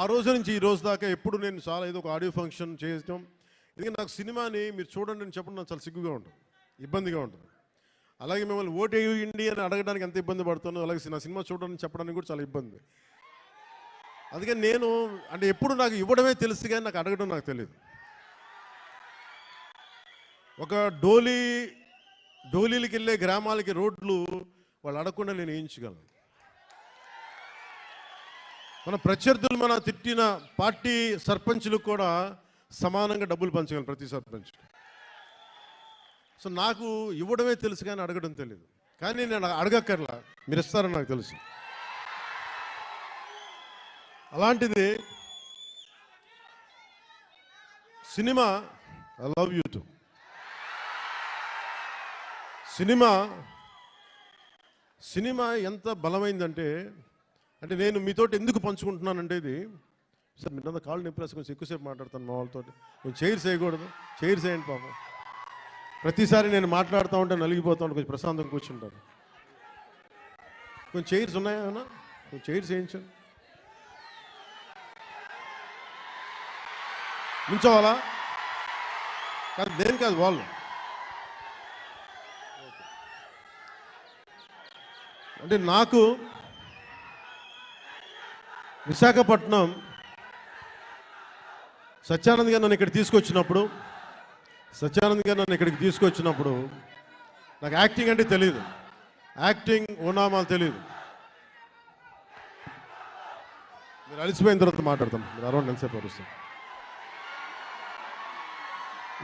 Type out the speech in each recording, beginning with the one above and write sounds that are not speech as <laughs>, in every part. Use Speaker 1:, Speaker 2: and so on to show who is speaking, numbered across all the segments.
Speaker 1: ఆ రోజు నుంచి ఈ రోజు దాకా ఎప్పుడు నేను చాలా ఏదో ఒక ఆడియో ఫంక్షన్ చేయటం ఎందుకంటే నాకు సినిమాని మీరు చూడండి అని చెప్పడం నాకు చాలా సిగ్గుగా ఉంటుంది ఇబ్బందిగా ఉంటుంది. అలాగే మిమ్మల్ని ఓటు వేయండి అని అడగడానికి ఎంత ఇబ్బంది పడుతుందో అలాగే నా సినిమా చూడడానికి చెప్పడానికి కూడా చాలా ఇబ్బంది. అందుకని నేను అంటే ఎప్పుడు నాకు ఇవ్వడమే తెలుసు కానీ నాకు అడగడం నాకు తెలియదు ఒక డోలీ డోలీలకి వెళ్ళే గ్రామాలకి రోడ్లు వాళ్ళు అడగకుండా నేను వేయించగలను. మన ప్రత్యర్థులు మన తిట్టిన పార్టీ సర్పంచ్లు కూడా సమానంగా డబ్బులు పంచగలను ప్రతి సర్పంచ్. సో నాకు ఇవ్వడమే తెలుసు కానీ అడగడం తెలియదు కానీ నేను అడగక్కర్లా మీరు ఇస్తారని నాకు తెలుసు. అలాంటిది cinema I love you too. Cinema cinema ఎంత బలమైందంటే అంటే నేను మీతోటి ఎందుకు పంచుకుంటున్నానంటే ఇది సార్ మీరు కాళ్ళు నింపేసి కొంచెం ఎక్కువసేపు మాట్లాడతాను మా వాళ్ళతో కొంచెం చైర్స్ వేయకూడదు చైర్స్ వేయండి పాపం. ప్రతిసారి నేను మాట్లాడుతూ ఉంటే నలిగిపోతా ఉంటే కొంచెం ప్రశాంతంగా కూర్చుంటారు. కొంచెం చైర్స్ ఉన్నాయా అన్న? కొంచెం చైర్స్ వేయించండి నుంచోవాలా? కాదు దేని కాదు వాళ్ళు. అంటే నాకు విశాఖపట్నం సత్యానంద్ గారు నన్ను ఇక్కడ తీసుకొచ్చినప్పుడు సత్యానంద్ గారు నన్ను ఇక్కడికి తీసుకొచ్చినప్పుడు నాకు యాక్టింగ్ అంటే తెలియదు యాక్టింగ్ ఓనామాలు తెలియదు మీరు అలసిపోయిన తర్వాత మాట్లాడతాం. మీరు అరౌండ్ ఎంతసేపు అరుస్తాం?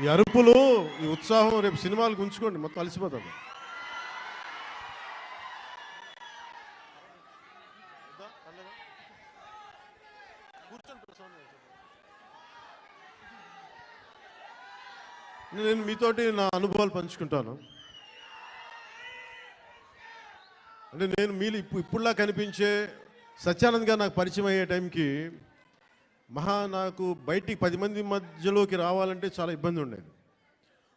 Speaker 1: ఈ అరుపులు ఈ ఉత్సాహం రేపు సినిమాలకు ఉంచుకోండి మొత్తం అలసిపోతాం. నేను మీతోటి నా అనుభవాలు పంచుకుంటాను. అంటే నేను మీరు ఇప్పుడు ఇప్పుడులా కనిపించే సత్యానంద్ గారు నాకు పరిచయం అయ్యే టైంకి మహా నాకు బయటికి పది మంది మధ్యలోకి రావాలంటే చాలా ఇబ్బంది ఉండేది.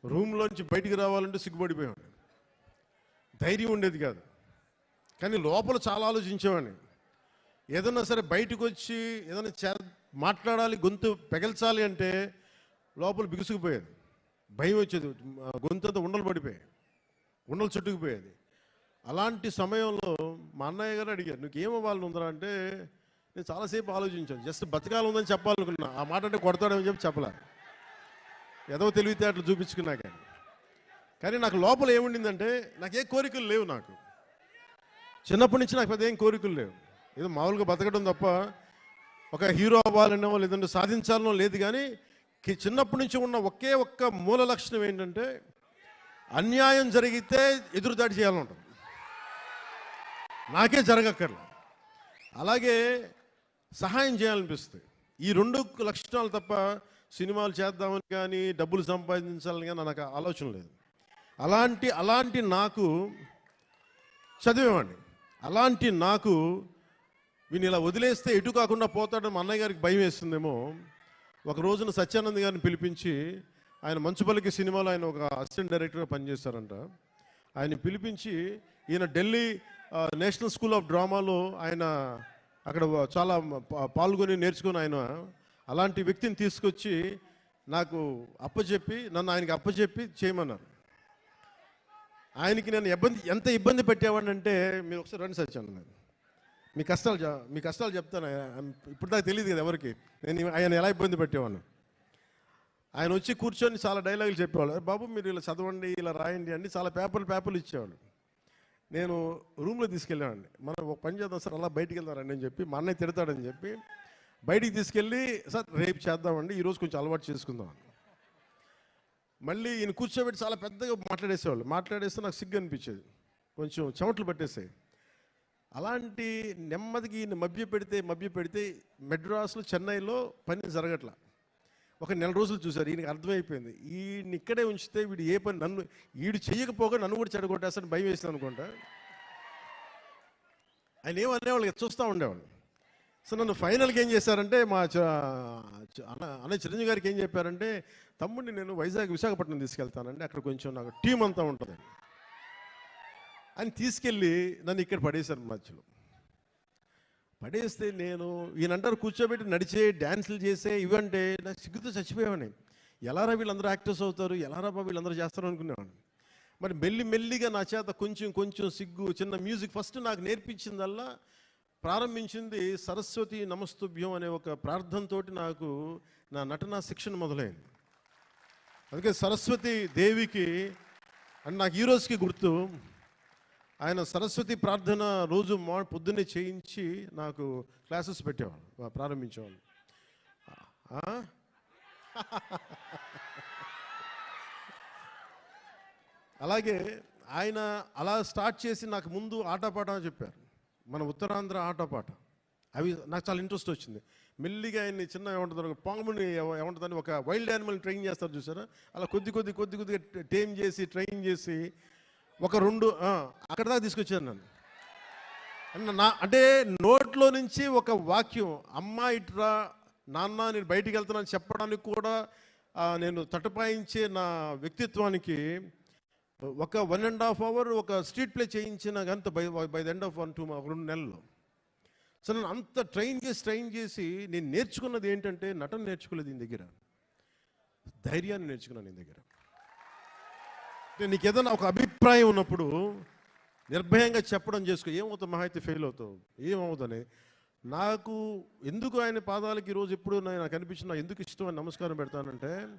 Speaker 1: రూమ్లోంచి బయటికి రావాలంటే సిగ్గుపడిపోయాడు ధైర్యం ఉండేది కాదు. కానీ లోపల చాలా ఆలోచించేవాడిని. ఏదన్నా సరే బయటకు వచ్చి ఏదైనా చే మాట్లాడాలి గొంతు పెగల్చాలి అంటే లోపల బిగుసుకుపోయేది. భయం వచ్చేది. గొంతంతా ఉండలు పడిపోయాయి ఉండలు చుట్టుకుపోయేది. అలాంటి సమయంలో మా అన్నయ్య గారు అడిగారు నువ్వు ఏమవ్వాలని ఉందరా? అంటే నేను చాలాసేపు ఆలోచించాను. జస్ట్ బతకాలి ఉందని చెప్పాలనుకున్నా ఆ మాట అంటే కొడతాడని చెప్పి చెప్పలే ఏదో తెలివితేటలు చూపించుకున్నా కానీ. కానీ నాకు లోపల ఏముండిందంటే నాకు ఏ కోరికలు లేవు నాకు. చిన్నప్పటి నుంచి నాకు పెద్ద ఏం కోరికలు లేవు. ఏదో మామూలుగా బతకడం తప్ప ఒక హీరో అవ్వాలనో లేదంటే సాధించాలనో లేదు కానీ చిన్నప్పటి నుంచి ఉన్న ఒకే ఒక్క మూల లక్షణం ఏంటంటే అన్యాయం జరిగితే ఎదురుదాడి చేయాలని ఉంటుంది. నాకే జరగక్కర్లే. అలాగే సహాయం చేయాలనిపిస్తుంది. ఈ రెండు లక్షణాలు తప్ప సినిమాలు చేద్దామని కానీ డబ్బులు సంపాదించాలని కానీ నాకు ఆలోచన లేదు. అలాంటి అలాంటి నాకు చదివేవాడిని. అలాంటి నాకు వీని ఇలా వదిలేస్తే ఎటు కాకుండా పోతాడని మా అన్నయ్య గారికి భయం వేస్తుందేమో. ఒక రోజున సత్యానంద్ గారిని పిలిపించి ఆయన మంచుపల్లికి సినిమాలో ఆయన ఒక అసిస్టెంట్ డైరెక్టర్గా పనిచేస్తారంట ఆయన పిలిపించి ఈయన ఢిల్లీ నేషనల్ స్కూల్ ఆఫ్ డ్రామాలో ఆయన అక్కడ చాలా పాల్గొని నేర్చుకుని ఆయన అలాంటి వ్యక్తిని తీసుకొచ్చి నాకు అప్పచెప్పి నన్ను ఆయనకి అప్పచెప్పి చేయమన్నారు. ఆయనకి నేను ఇబ్బంది ఎంత ఇబ్బంది పెట్టేవాడిని అంటే మీరు ఒకసారి రండి సత్యానంద్ గారు. మీ కష్టాలు మీ కష్టాలు చెప్తాను. ఇప్పుడు దాకా తెలియదు కదా ఎవరికి. నేను ఆయన ఎలా ఇబ్బంది పెట్టేవాడిని. ఆయన వచ్చి కూర్చొని చాలా డైలాగులు చెప్పేవాళ్ళు. బాబు మీరు ఇలా చదవండి ఇలా రాయండి అని చాలా పేపర్లు పేపర్లు ఇచ్చేవాళ్ళు. నేను రూమ్లో తీసుకెళ్ళేవాడిని. మనం ఒక పని చేద్దాం సార్ అలా బయటికి వెళ్దారండి అని చెప్పి మా అన్నయ్య తిడతాడని చెప్పి బయటికి తీసుకెళ్ళి సార్ రేపు చేద్దామండి ఈరోజు కొంచెం అలవాటు చేసుకుందాం మళ్ళీ ఈయన కూర్చోబెట్టి చాలా పెద్దగా మాట్లాడేసేవాళ్ళు. మాట్లాడేస్తే నాకు సిగ్గు అనిపించేది. కొంచెం చెమట్లు పట్టేసాయి. అలాంటి నెమ్మదికి ఈయన మభ్య పెడితే మభ్య పెడితే మెడ్రాస్లో చెన్నైలో పని జరగట్లా. ఒక నెల రోజులు చూశారు ఈయనకి అర్థమైపోయింది. ఈయన ఇక్కడే ఉంచితే వీడు ఏ పని నన్ను వీడు చేయకపోగా నన్ను కూడా చెడగొట్టేస్తాను భయం వేసింది అనుకుంటా? ఆయన ఏమనేవాళ్ళు చూస్తూ ఉండేవాళ్ళు. సో నన్ను ఫైనల్గా ఏం చేశారంటే మా చ- అన్న చిరంజీవి గారికి ఏం చెప్పారంటే తమ్ముడిని నేను వైజాగ్ విశాఖపట్నం తీసుకెళ్తానండి అక్కడ కొంచెం నాకు టీం అంతా ఉంటుంది. అని తీసుకెళ్ళి నన్ను ఇక్కడ పడేశారు మధ్యలో. పడేస్తే నేను ఈయనంటారు కూర్చోబెట్టి నడిచే డ్యాన్సులు చేసే ఇవంటే నాకు సిగ్గుతో చచ్చిపోయేవాడిని. ఎలారా వీళ్ళందరూ యాక్టర్స్ అవుతారు ఎలారా బాబు వీళ్ళందరూ చేస్తారు అనుకునేవాడిని. మరి మెల్లి మెల్లిగా నా చేత కొంచెం కొంచెం సిగ్గు చిన్న మ్యూజిక్ ఫస్ట్ నాకు నేర్పించిందల్లా ప్రారంభించింది సరస్వతి నమస్తుభ్యం అనే ఒక ప్రార్థనతో నాకు నా నటన శిక్షణ మొదలైంది. అందుకే సరస్వతి దేవికి అండ్ నాకు ఈ రోజుకి గుర్తు ఆయన సరస్వతి ప్రార్థన రోజు మా పొద్దున్నే చేయించి నాకు క్లాసెస్ పెట్టేవాళ్ళు ప్రారంభించేవాళ్ళు. అలాగే ఆయన అలా స్టార్ట్ చేసి నాకు ముందు ఆటపాట అని చెప్పారు. మన ఉత్తరాంధ్ర ఆటపాట. అవి నాకు చాలా ఇంట్రెస్ట్ వచ్చింది. మెల్లిగా ఆయన్ని చిన్న ఏమంటారు పాముని ఏమంటుందని ఒక వైల్డ్ యానిమల్ ట్రైన్ చేస్తారు చూసారా? అలా కొద్ది కొద్ది కొద్ది కొద్దిగా టేమ్ చేసి ట్రైన్ చేసి ఒక రెండు అక్కడ దాకా తీసుకొచ్చాను నన్ను. అన్న నా అంటే నోట్లో నుంచి ఒక వాక్యం అమ్మ ఇట్రా నాన్న నేను బయటికి వెళ్తున్నాను చెప్పడానికి కూడా నేను తటపాయించే నా వ్యక్తిత్వానికి ఒక వన్ అండ్ హాఫ్ అవర్ ఒక స్ట్రీట్ ప్లే చేయించిన గంత by by the end of one two రెండు నెలలు సో నేను అంత ట్రైన్ చేసి ట్రైన్ చేసి నేను నేర్చుకున్నది ఏంటంటే నటన నేర్చుకోలేదు దీని దగ్గర. ధైర్యాన్ని నేర్చుకున్నాను నీ దగ్గర. నీకు ఏదైనా ఒక అభిప్రాయం ఉన్నప్పుడు నిర్భయంగా చెప్పడం చేసుకో. ఏమవుతావు మహా అయితే ఫెయిల్ అవుతావు. ఏమవుతుంది? నాకు ఎందుకు ఆయన పాదాలకి ఈరోజు ఎప్పుడు నాకు అనిపించిన ఎందుకు ఇష్టమని నమస్కారం పెడతానంటే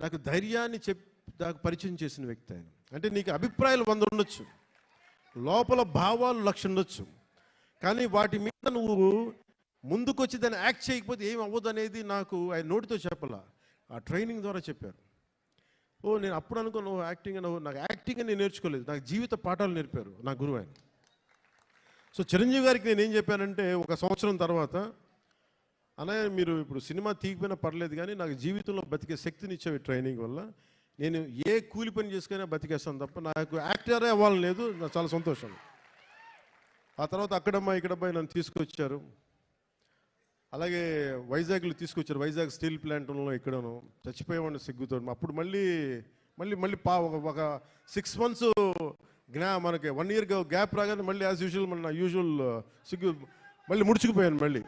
Speaker 1: నాకు ధైర్యాన్ని చెప్ నాకు పరిచయం చేసిన వ్యక్తి ఆయన. అంటే నీకు అభిప్రాయాలు వంద ఉండొచ్చు. లోపల భావాలు లక్ష ఉండొచ్చు. కానీ వాటి మీద నువ్వు ముందుకొచ్చి దాన్ని యాక్ట్ చేయకపోతే ఏం అవ్వదు అనేది నాకు ఆయన నోటితో చెప్పాల. ఆ ట్రైనింగ్ ద్వారా చెప్పారు. ఓ నేను అప్పుడు అనుకున్నా ఓ యాక్టింగ్ అని నాకు యాక్టింగ్ అని నేను నేర్చుకోలేదు. నాకు జీవిత పాఠాలు నేర్పారు నా గురువు ఆయన. సో చిరంజీవి గారికి నేను ఏం చెప్పానంటే ఒక సంవత్సరం తర్వాత అనయ్య మీరు ఇప్పుడు సినిమా తీగిపోయినా పర్లేదు కానీ నాకు జీవితంలో బతికే శక్తిని ఇచ్చేవి ట్రైనింగ్ వల్ల నేను ఏ కూలి పని చేసుకునే బతికేస్తాను తప్ప నాకు యాక్టరే అవ్వాలని లేదు. నాకు చాలా సంతోషం. ఆ తర్వాత అక్కడమ్మా ఇక్కడమ్మా నన్ను తీసుకొచ్చారు. అలాగే వైజాగ్లో తీసుకొచ్చారు. వైజాగ్ స్టీల్ ప్లాంట్లో ఇక్కడను చచ్చిపోయేవాడిని సిగ్గుతో. అప్పుడు మళ్ళీ మళ్ళీ మళ్ళీ పా ఒక- ఒక సిక్స్ మంత్స్ జ్ఞా మనకి వన్ ఇయర్ గ్యాప్ రాగానే మళ్ళీ యాజ్ యూజువల్ మన యూజువల్ సిగ్గు మళ్ళీ ముడుచుకుపోయాను మళ్ళీ.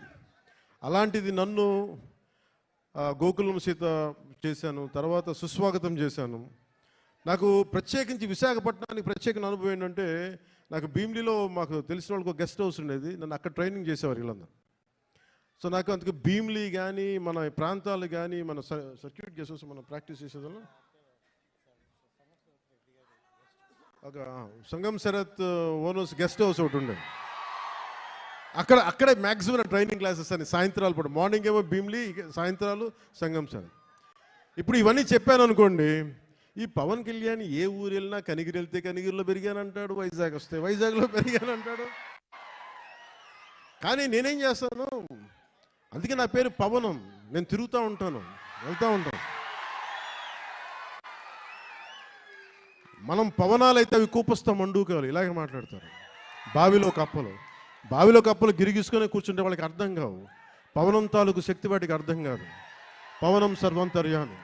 Speaker 1: అలాంటిది నన్ను గోకులం సీత చేశాను. తర్వాత సుస్వాగతం చేశాను. నాకు ప్రత్యేకించి విశాఖపట్నానికి ప్రత్యేక అనుభవం ఏంటంటే నాకు భీమిలిలో మాకు తెలిసిన వాళ్ళకి ఒక గెస్ట్ హౌస్ ఉండేది. నన్ను అక్కడ ట్రైనింగ్ చేసేవారు వీళ్ళందరూ. సో నాకు అందుకు భీమ్లీ కానీ మన ప్రాంతాలు కానీ మన సర్క్యూట్ గెస్ట్ హౌస్ మనం ప్రాక్టీస్ చేసేదాన్ని. ఒక Sangam Sarath owners guest house ఒకటి ఉండే. అక్కడ అక్కడే మ్యాక్సిమం ట్రైనింగ్ క్లాసెస్ అని సాయంత్రాలు పూట మార్నింగ్ ఏమో భీమ్లీ సాయంత్రాలు సంగం శరత్. ఇప్పుడు ఇవన్నీ చెప్పాను అనుకోండి ఈ పవన్ కళ్యాణ్ ఏ ఊరు వెళ్ళినా కనిగిరి వెళ్తే కనిగిరిలో పెరిగానంటాడు వైజాగ్ వస్తే వైజాగ్లో <laughs> పెరిగానంటాడు. కానీ నేనేం చేస్తాను అందుకే నా పేరు పవనం. నేను తిరుగుతూ ఉంటాను వెళ్తూ ఉంటాను. మనం పవనాలు అయితే అవి కూపిస్తాం మండుకోవాలి ఇలాగే మాట్లాడతారు. బావిలో కప్పలు. బావిలో కప్పలు గిరిగిసుకొని కూర్చుంటే వాళ్ళకి అర్థం కావు. పవనం తాలూకు శక్తి వాటికి అర్థం కాదు. పవనం సర్వంతర్యామి.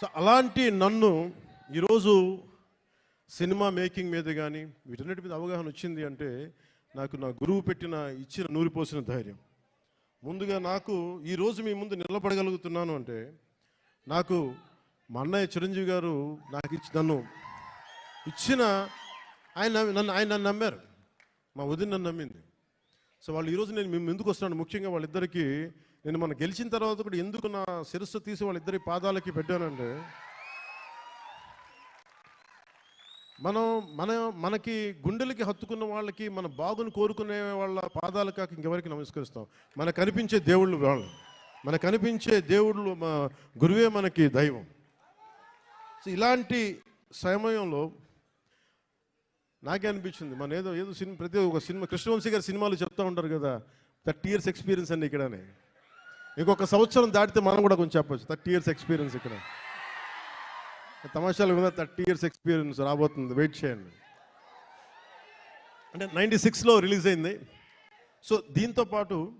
Speaker 1: సో అలాంటి నన్ను ఈరోజు సినిమా మేకింగ్ మీద కానీ వీటన్నిటి మీద అవగాహన వచ్చింది అంటే నాకు నా గురువు పెట్టిన ఇచ్చిన నూరిపోసిన ధైర్యం. ముందుగా నాకు ఈరోజు మీ ముందు నిలబడగలుగుతున్నాను అంటే నాకు మా అన్నయ్య చిరంజీవి గారు నాకు ఇచ్చి నన్ను ఇచ్చిన ఆయన నమ్మి- నన్ను ఆయన నన్ను నమ్మారు. మా వదిన నన్ను నమ్మింది. సో వాళ్ళు ఈరోజు నేను మేము ఎందుకు వస్తున్నాను? ముఖ్యంగా వాళ్ళిద్దరికీ నేను మనం గెలిచిన తర్వాత కూడా ఎందుకు నా శిరస్సు తీసి వాళ్ళిద్దరి పాదాలకి పెట్టానంటే మనం మన మనకి గుండెలకి హత్తుకున్న వాళ్ళకి మన బాగుని కోరుకునే వాళ్ళ పాదాలు కాక ఇంకెవరికి నమస్కరిస్తాం? మనకు కనిపించే దేవుళ్ళు వాళ్ళు మనకు కనిపించే దేవుళ్ళు మా గురువే మనకి దైవం. సో ఇలాంటి సమయంలో నాకే అనిపించింది. మన ఏదో ఏదో సినిమా ప్రతి ఒక సినిమా కృష్ణవంశీ గారి సినిమాలు చెప్తూ ఉంటారు కదా థర్టీ ఇయర్స్ ఎక్స్పీరియన్స్ అండి ఇక్కడనే. ఇంకొక సంవత్సరం దాటితే మనం కూడా కొంచెం చెప్పచ్చు థర్టీ ఇయర్స్ ఎక్స్పీరియన్స్ ఇక్కడ. తమాషాలు కూడా థర్టీ ఇయర్స్ ఎక్స్పీరియన్స్ రాబోతుంది. వెయిట్ చేయండి. అంటే నైంటీ సిక్స్లో రిలీజ్ అయింది. సో దీంతో పాటు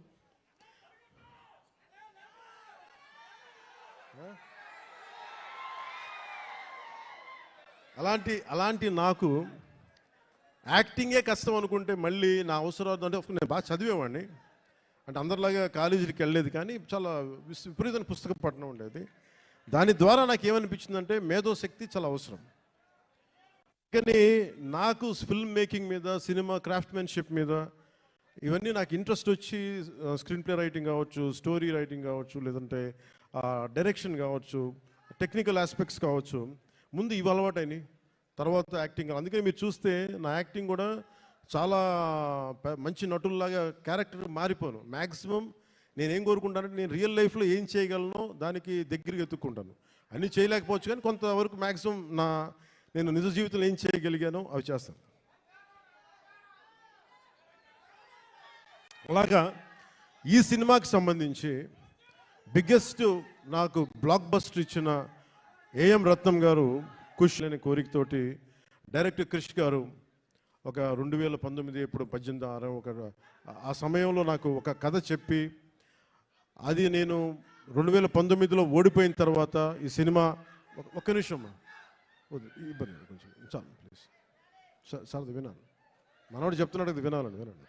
Speaker 1: అలాంటి అలాంటి నాకు యాక్టింగే కష్టం అనుకుంటే మళ్ళీ నా అవసరాలు అంటే నేను బాగా చదివేవాడిని. అంటే అందరిలాగా కాలేజీకి వెళ్ళలేదు కానీ చాలా విపరీతమైన పుస్తక పట్టణం ఉండేది. దాని ద్వారా నాకు ఏమనిపించిందంటే మేధోశక్తి చాలా అవసరం. కానీ నాకు ఫిల్మ్ మేకింగ్ మీద సినిమా క్రాఫ్ట్మెన్షిప్ మీద ఇవన్నీ నాకు ఇంట్రెస్ట్ వచ్చి స్క్రీన్ ప్లే రైటింగ్ కావచ్చు స్టోరీ రైటింగ్ కావచ్చు లేదంటే డైరెక్షన్ కావచ్చు టెక్నికల్ ఆస్పెక్ట్స్ కావచ్చు. ముందు ఇవి అలవాటైనాయి. తర్వాత యాక్టింగ్ అందుకే మీరు చూస్తే నా యాక్టింగ్ కూడా చాలా మంచి నటుల్లాగా క్యారెక్టర్ మారిపోను. మ్యాక్సిమం నేను ఏం కోరుకుంటానంటే నేను రియల్ లైఫ్లో ఏం చేయగలను దానికి దగ్గరికి ఎత్తుక్కుంటాను అన్నీ చేయలేకపోవచ్చు కానీ కొంతవరకు మ్యాక్సిమం నా నేను నిజ జీవితంలో ఏం చేయగలిగానో అవి చేస్తాను. అలాగా ఈ సినిమాకి సంబంధించి బిగ్గెస్ట్ నాకు బ్లాక్ బస్టర్ ఇచ్చిన ఏఎం రత్నం గారు కుష్ అనే కోరికతోటి డైరెక్టర్ క్రిష్ గారు ఒక రెండు వేల పంతొమ్మిది ఇప్పుడు పద్దెనిమిది ఆరు ఒక ఆ సమయంలో నాకు ఒక కథ చెప్పి అది నేను రెండు వేల పంతొమ్మిదిలో ఓడిపోయిన తర్వాత ఈ సినిమా ఒక- ఒక్క నిమిషం ఇబ్బంది కొంచెం చాలు ప్లీజ్ సార్ అది వినాలి. మనవాడు చెప్తున్నాడు అది వినాలండి వినండి.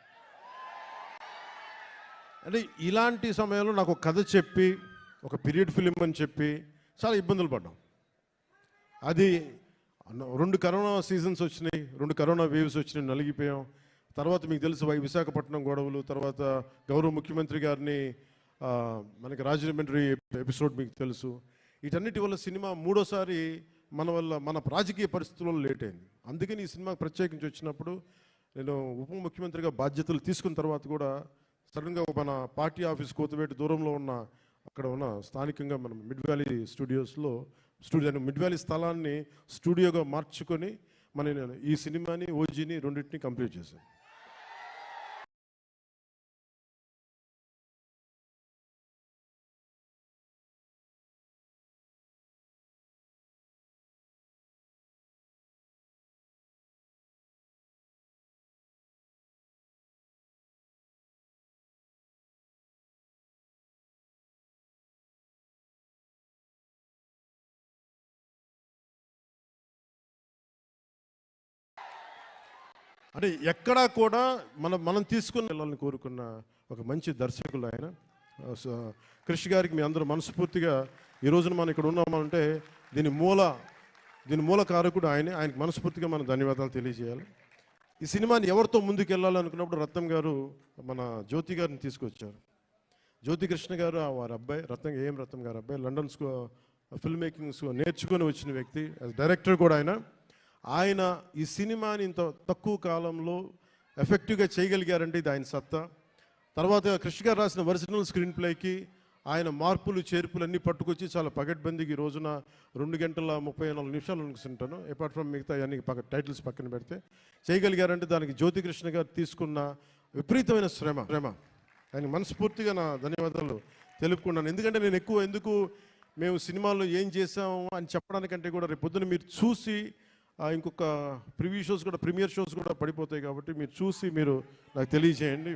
Speaker 1: అంటే ఇలాంటి సమయంలో నాకు ఒక కథ చెప్పి ఒక పీరియడ్ ఫిలిం అని చెప్పి చాలా ఇబ్బందులు పడ్డాం. అది రెండు కరోనా సీజన్స్ వచ్చినాయి రెండు కరోనా వేవ్స్ వచ్చినాయి నలిగిపోయాం. తర్వాత మీకు తెలుసు వై- విశాఖపట్నం గొడవలు తర్వాత గౌరవ ముఖ్యమంత్రి గారిని మనకి రాజమండ్రి ఎపిసోడ్ మీకు తెలుసు. వీటన్నిటి వల్ల సినిమా మూడోసారి మన వల్ల మన రాజకీయ పరిస్థితుల్లో లేట్ అయింది. అందుకని ఈ సినిమాకి ప్రత్యేకించి వచ్చినప్పుడు నేను ఉప ముఖ్యమంత్రిగా బాధ్యతలు తీసుకున్న తర్వాత కూడా సడన్గా మన పార్టీ ఆఫీస్ కోతవేటి దూరంలో ఉన్న అక్కడ ఉన్న స్థానికంగా మనం మిడ్ వ్యాలీ స్టూడియోస్లో స్టూడియో మిడ్ వ్యాలీ స్థలాన్ని స్టూడియోగా మార్చుకొని మన నేను ఈ సినిమాని ఓజీని రెండింటిని కంప్లీట్ చేశాను. అంటే ఎక్కడా కూడా మనం మనం తీసుకున్న వెళ్ళాలని కోరుకున్న ఒక మంచి దర్శకులు ఆయన. ఆ, కృషి గారికి మీ అందరూ మనస్ఫూర్తిగా ఈ రోజున మనం ఇక్కడ ఉన్నామంటే దీని మూల దీని మూల కారకుడు ఆయనే. ఆయనకి మనస్ఫూర్తిగా మనం ధన్యవాదాలు తెలియజేయాలి. ఈ సినిమాని ఎవరితో ముందుకు వెళ్ళాలనుకున్నప్పుడు రత్నం గారు మన జ్యోతి గారిని తీసుకొచ్చారు. జ్యోతి కృష్ణ గారు ఆ వారి అబ్బాయి రత్నం ఏం రత్నం గారు అబ్బాయి లండన్ స్కూ ఫిల్మ్ మేకింగ్ స్కూ నేర్చుకొని వచ్చిన వ్యక్తి డైరెక్టర్ కూడా ఆయన. ఆయన ఈ సినిమాని ఇంత తక్కువ కాలంలో ఎఫెక్టివ్గా చేయగలిగారంటే ఇది ఆయన సత్తా. తర్వాత కృష్ణ గారు రాసిన ఒరిజినల్ స్క్రీన్ ప్లేకి ఆయన మార్పులు చేర్పులు అన్నీ పట్టుకొచ్చి చాలా పగడ్బందీకి ఈ రోజున రెండు గంటల ముప్పై నాలుగు నిమిషాలు అనుకుంటుంటాను అపార్ట్ ఫ్రమ్ మిగతా అన్ని పక్క టైటిల్స్ పక్కన పెడితే చేయగలిగారంటే దానికి జ్యోతి కృష్ణ గారు తీసుకున్న విపరీతమైన శ్రమ. శ్రమ. ఆయన మనస్ఫూర్తిగా నా ధన్యవాదాలు తెలుపుకున్నాను ఎందుకంటే నేను ఎక్కువ ఎందుకు మేము సినిమాల్లో ఏం చేసాము అని చెప్పడానికంటే కూడా రేపు పొద్దున మీరు చూసి ఇంకొక ప్రివ్యూ షోస్ కూడా ప్రీమియర్ షోస్ కూడా పడిపోతాయి కాబట్టి మీరు చూసి మీరు నాకు తెలియజేయండి.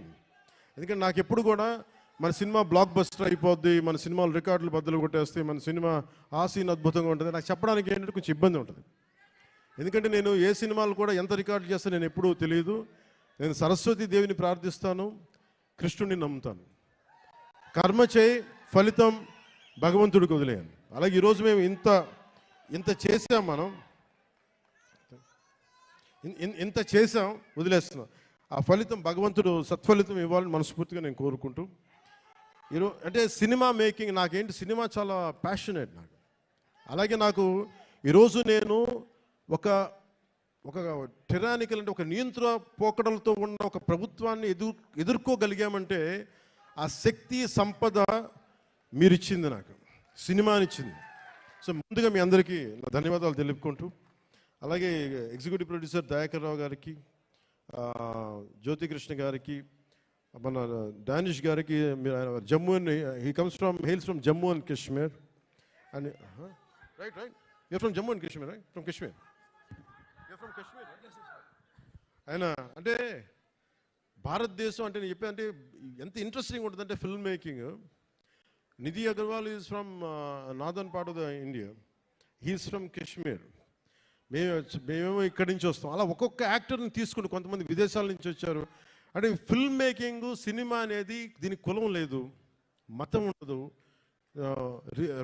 Speaker 1: ఎందుకంటే నాకు ఎప్పుడు కూడా మన సినిమా బ్లాక్ బస్టర్ అయిపోద్ది మన సినిమాలు రికార్డులు బద్దలు కొట్టేస్తే మన సినిమా ఆ సీన్ అద్భుతంగా ఉంటుంది. నాకు చెప్పడానికి ఏంటంటే కొంచెం ఇబ్బంది ఉంటుంది. ఎందుకంటే నేను ఏ సినిమాలు కూడా ఎంత రికార్డు చేస్తా నేను ఎప్పుడూ తెలియదు నేను సరస్వతి దేవిని ప్రార్థిస్తాను కృష్ణుడిని నమ్ముతాను. కర్మ చేయి ఫలితం భగవంతుడికి వదిలేయను అలాగే ఈరోజు మేము ఇంత ఇంత చేసాం మనం. ఇంత చేసాం వదిలేస్తున్నాం. ఆ ఫలితం భగవంతుడు సత్ఫలితం ఇవ్వాలని మనస్ఫూర్తిగా నేను కోరుకుంటూ ఈరోజు అంటే సినిమా మేకింగ్ నాకేంటి సినిమా చాలా ప్యాషనేట్ నాకు. అలాగే నాకు ఈరోజు నేను ఒక ఒక టెరానికల్ అంటే ఒక నియంత్రణ పోకడలతో ఉన్న ఒక ప్రభుత్వాన్ని ఎదుర్ ఎదుర్కోగలిగామంటే ఆ శక్తి సంపద మీరు ఇచ్చింది నాకు. సినిమానిచ్చింది. సో ముందుగా మీ అందరికీ నా ధన్యవాదాలు తెలుపుకుంటూ అలాగే ఎగ్జిక్యూటివ్ ప్రొడ్యూసర్ దయాకర్ రావు గారికి జ్యోతికృష్ణ గారికి మన డానిష్ గారికి మీరు ఆయన Jammu and he comes from hails from Jammu and Kashmir and right right you're from Jammu and Kashmir right from Kashmir you're from Kashmir ఆయన అంటే భారతదేశం అంటే నేను చెప్పే అంటే ఎంత ఇంట్రెస్టింగ్ ఉంటుందంటే film making Nidhi Agarwal is from northern part of the India he's from Kashmir మేము మేమేమో ఇక్కడి నుంచి వస్తాం. అలా ఒక్కొక్క యాక్టర్ని తీసుకుని కొంతమంది విదేశాల నుంచి వచ్చారు. అంటే ఫిల్మ్ మేకింగ్ సినిమా అనేది దీనికి కులం లేదు మతం ఉండదు.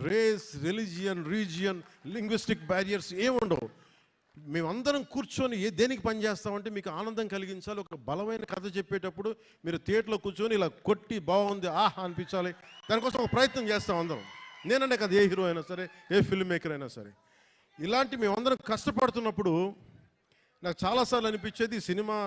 Speaker 1: Race religion region linguistic barriers ఏముండవు మేమందరం కూర్చొని ఏ దేనికి పని చేస్తామంటే మీకు ఆనందం కలిగించాలి ఒక బలమైన కథ చెప్పేటప్పుడు మీరు థియేటర్లో కూర్చొని ఇలా కొట్టి బాగుంది ఆహా అనిపించాలి. దానికోసం ఒక ప్రయత్నం చేస్తాం అందరం. నేనంటే కదా ఏ హీరో అయినా సరే ఏ ఫిల్మ్ మేకర్ అయినా సరే. ఇలాంటి మేమందరం కష్టపడుతున్నప్పుడు నాకు చాలాసార్లు అనిపించేది సినిమా